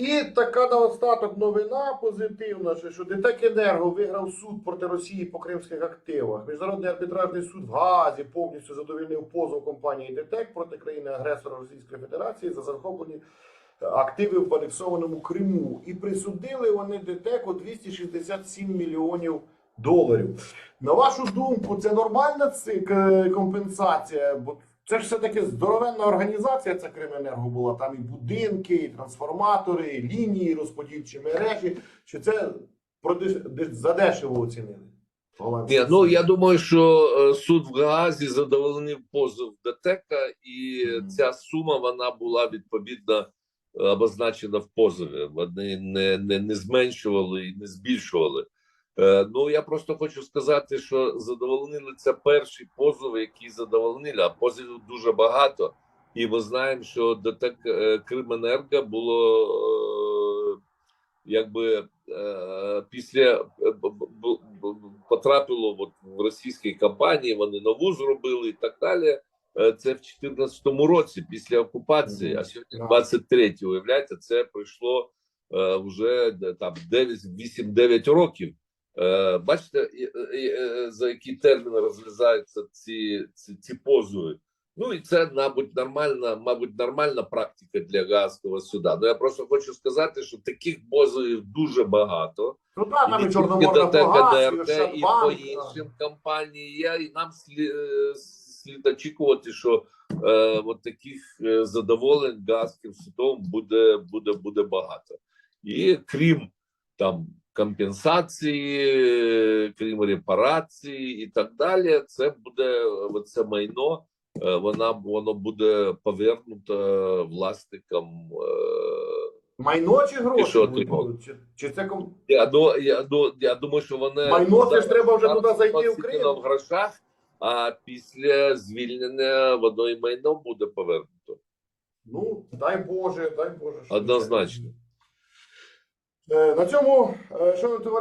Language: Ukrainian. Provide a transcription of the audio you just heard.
І така наостаток новина позитивна, що, що ДТЕК Енерго виграв суд проти Росії по кримських активах. Міжнародний арбітражний суд в Гаазі повністю задовольнив позов компанії ДТЕК проти країни-агресора Російської Федерації за захоплені активи в анексованому Криму. І присудили вони ДТЕКу 267 мільйонів доларів. На вашу думку, це нормальна ци- компенсація? Бо це ж все-таки здоровенна організація, ця Крименерго була. Там і будинки, і трансформатори, і лінії, розподільчі мережі. Чи це задешево оцінили? Ні, ну я думаю, що е, суд в Гаазі задовольнив позов ДТЕКа, і Мгм. ця сума вона була відповідно е, обозначена в позові. Вони не, не, не зменшували і не збільшували. Е, Ну я просто хочу сказати, що задовольнили це перший позов, який задовольнили, а позовів дуже багато. І ми знаємо, що ДТЕК е, Крименерго було е, якби після потрапило от в російській компанії, вони нову зробили і так далі. Це в 2014 році, після окупації, а сьогодні Так. 23 уявляєте, це пройшло вже там 8-9 років. Е, Бачите, е, за які терміни розглядаються ці, ці, ці позови. Ну і це, мабуть, нормальна, мабуть, нормальна практика для Гаазького суда. Ну я просто хочу сказати, що таких позовів дуже багато. Ну так, І там Чорноморна ДРТ, і по іншим компанії є, і нам слід, слід очікувати, що е, от таких е, задоволень Газьким судом буде, буде, буде багато. І крім там компенсації, е, крім репарації і так далі, це буде це майно. е, Вона воно буде повернуто власникам. е, Майно чи гроші? що будуть? Чи, чи це ком... Я, ну, я, ну, я думаю, що вони Майно, це ж треба вже туди зайти в Крим. в грошах, а після звільнення воно і майно буде повернуто. Ну, дай Боже, дай Боже. Однозначно. Е, На цьому, е, шановні товариство,